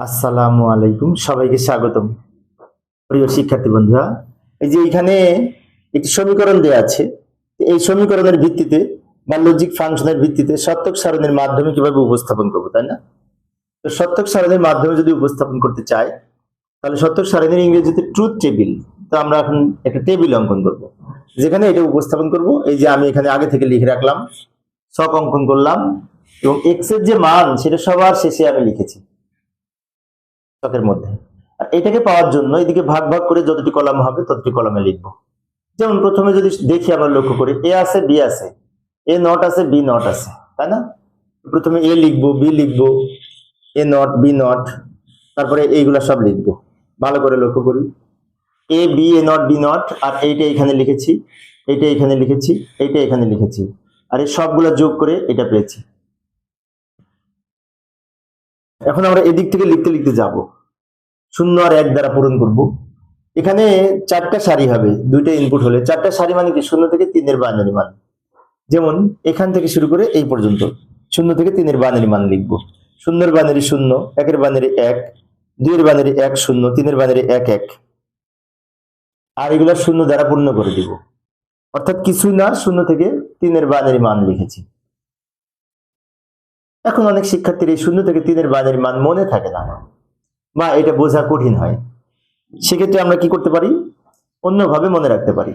আসসালামু আলাইকুম, সবাইকে স্বাগতম। প্রিয় শিক্ষার্থী বন্ধুরা, এই যে এখানে একটি সমীকরণ দেওয়া আছে এই সমীকরণের ভিত্তিতে বা লজিক ফাংশনের ভিত্তিতে সত্যক সারণের মাধ্যমে কীভাবে উপস্থাপন করব, তাই না? তো সত্যক সারণের মাধ্যমে যদি উপস্থাপন করতে চাই, তাহলে সত্যক সারণীর ইংরেজিতে ট্রুথ টেবিল তো আমরা এখন একটা টেবিল অঙ্কন করব। যেখানে এটা উপস্থাপন করব, এই যে আমি এখানে আগে থেকে লিখে রাখলাম, সব অঙ্কন করলাম, এবং এক্সের যে মান, সেটা সবার শেষে আমি লিখেছি। ছকের মধ্যে। আর এটাকে পাওয়ার জন্য এদিকে ভাগ ভাগ করে যতটি কলাম হবে ততটি কলামে লিখব। যেমন প্রথমে যদি দেখি আমরা লক্ষ্য করি, এ আছে, বি আছে। এ নট আছে, বি নট আছে, তাই না? প্রথমে এ লিখব, বি লিখব, এ নট, বি নট, তারপরে এইগুলা সব লিখব। ভালো করে লক্ষ্য করি। A, B, A not, B not, আর এইটা এখানে লিখেছি, এইটা এখানে লিখেছি, এইটা এখানে লিখেছি। আর এই সবগুলা যোগ করে এটা পেয়েছি। এখন আমরা এদিক থেকে লিখতে লিখতে যাব। শূন্য আর এক দ্বারা পূরণ করব। এখানে চারটা সারি হবে, দুইটা ইনপুট হলে। চারটা সারি মানে কি? শূন্য থেকে তিনের বাইনারি মান। যেমন এখান থেকে শুরু করে এই পর্যন্ত। শূন্য থেকে তিনের বাইনারি মান লিখব। শূন্যের বাইনারি শূন্য, একের বাইনারি এক, দুইয়ের বাইনারি এক শূন্য, তিনের বাইনারি এক এক। আর এগুলো শূন্য দ্বারা পূর্ণ করে দিব। অর্থাৎ কিছুই না, শূন্য থেকে তিনের বাইনারি মান লিখেছি। এখন অনেক শিক্ষার্থীর এই শূন্য থেকে তিনের বাইনারি মান মনে থাকে না। বা এটা বোঝা কঠিন হয়। সেক্ষেত্রে আমরা কি করতে পারি? অন্যভাবে মনে রাখতে পারি।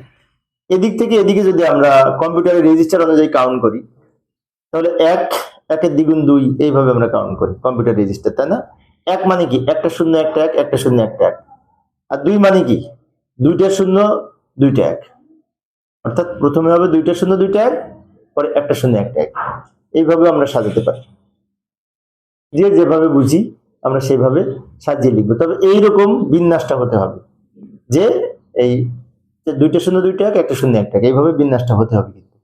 এদিক থেকে এদিকে যদি আমরা কম্পিউটারের রেজিস্টার অনুযায়ী কাউন্ট করি, তাহলে এক, একের দ্বিগুণ দুই, এইভাবে আমরা কাউন্ট করি কম্পিউটার রেজিস্টার তাই না? এক মানে কি? একটা শূন্য, একটা এক, একটা শূন্য, একটা এক। আর দুই মানে কি? দুইটা শূন্য, দুইটা এক। অর্থাৎ প্রথমে হবে দুইটা শূন্য, দুইটা এক, পরে একটা শূন্য, একটা এক। এইভাবে আমরা সাজাতে পারি। যে যেভাবে বুঝি, আমরা সেইভাবে সাজিয়ে লিখব। তবে এইরকম বিন্যাসটা হতে হবে যে এই দুইটা শূন্য দুইটা এক একটা শূন্য একটা এক এইভাবে বিন্যাসটা হতে হবে কিন্তু।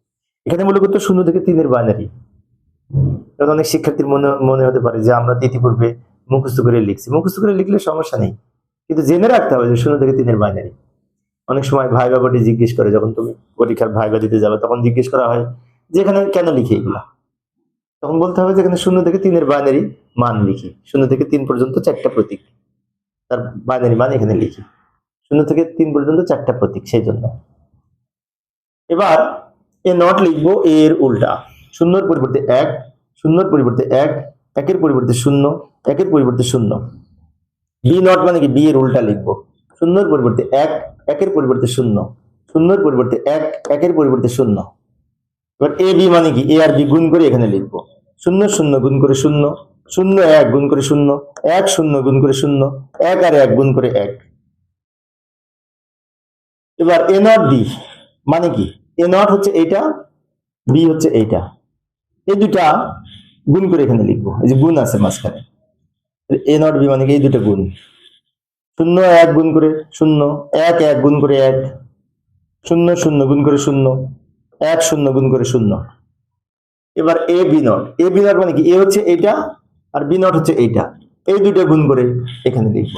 এখানে মূলত শূন্য থেকে তিনের বাইনারি কারণ অনেক শিক্ষার্থীর মনে মনে হতে পারে যে আমরা তিথিপূর্বে মুখস্থ করে লিখছি। মুখস্থ করে লিখলে সমস্যা নেই। কিন্তু জেনে রাখতে হবে যে শূন্য থেকে তিনের বাইনারি অনেক সময় ভাই বাবাটি জিজ্ঞেস করে, যখন তুমি পরীক্ষার ভাইবা দিতে যাবে, তখন জিজ্ঞেস করা হয়, যে এখানে কেন লিখে এগুলা? তখন বলতে হবে যে এখানে শূন্য থেকে তিনের বাইনারি মান লিখি। শূন্য থেকে তিন পর্যন্ত চারটা প্রতীক। তার বাইনারি মান এখানে লিখি। শূন্য থেকে তিন পর্যন্ত চারটা প্রতীক, সেই জন্য। এবার এ নট লিখব এর উল্টা। শূন্যর পরিবর্তে এক, শূন্যর পরিবর্তে এক, একের পরিবর্তে শূন্য, একের পরিবর্তে শূন্য। বি নট মানে কি? বি এর উল্টা লিখব। শূন্যর পরিবর্তে এক, একের পরিবর্তে শূন্য। শূন্যর পরিবর্তে এক, একের পরিবর্তে শূন্য। এবার এ বি মানে কি? এ আর বি গুণ করে এখানে লিখব। শূন্য শূন্য গুণ করে শূন্য শূন্য এক গুণ করে শূন্য, এক শূন্য গুণ করে শূন্য, এক আর এক গুণ করে এক। এবার এ নট বি মানে কি? এ নট হচ্ছে এইটা, বি হচ্ছে এইটা। এই দুটা গুণ করে এখানে লিখব। এই যে গুণ আছে মাঝখানে। এ নট বি মানে কি? এই দুটো গুণ। শূন্য এক গুণ করে শূন্য, এক এক গুণ করে এক। শূন্য শূন্য গুণ করে শূন্য এক শূন্য, গুণ করে শূন্য। এবার A B not A B not মানে কি? এ হচ্ছে এইটা আর বি নট হচ্ছে এইটা। এই দুইটা গুণ করে এখানে লিখব।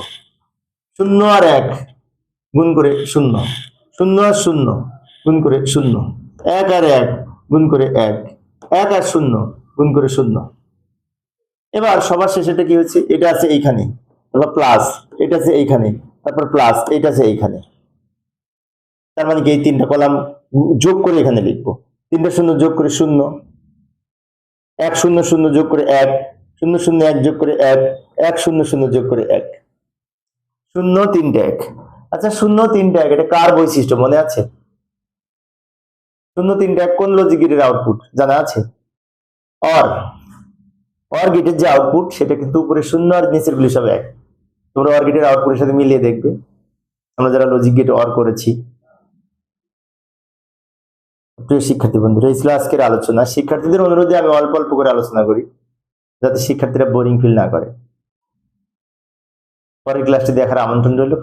শূন্য আর এক, গুণ করে শূন্য। শূন্য আর শূন্য, গুণ করে শূন্য। এক আর এক, গুণ করে এক। এক আর শূন্য, গুণ করে শূন্য। এবার সবার শেষেটা কি হচ্ছে? এটা আছে এইখানে। তারপর প্লাস এটা আছে এইখানে। তারপর প্লাস এটা আছে এইখানে। তার মানে কি? এই তিনটা কলাম যোগ করে এখানে লিখব। তিনটা শূন্য যোগ করে শূন্য, এক শূন্য শূন্য যোগ করে এক, শূন্য শূন্য এক যোগ করে এক এক শূন্য শূন্য যোগ করে এক। শূন্য তিনটে এক। আচ্ছা শূন্য তিনটে এক, এটা কার বৈশিষ্ট্য মনে আছে? শূন্য তিনটে এক কোন লজিক গেটের আউটপুট জানা আছে? অর অর গেটের যে আউটপুট সেটা কিন্তু উপরে শূন্য আর নিচের গুলি সব এক। তোমরা অর গেটের আউটপুটের সাথে মিলিয়ে দেখবে। আমরা যারা লজিক গেট অর করেছি প্রিয় শিক্ষার্থী বন্ধুরা, এই ছিল আজকের আলোচনা। শিক্ষার্থীদের অনুরোধে আমি অল্প অল্প করে আলোচনা করি, যাতে শিক্ষার্থীরা বোরিং ফিল না করে। পরের ক্লাসটি দেখার আমন্ত্রণ রইল।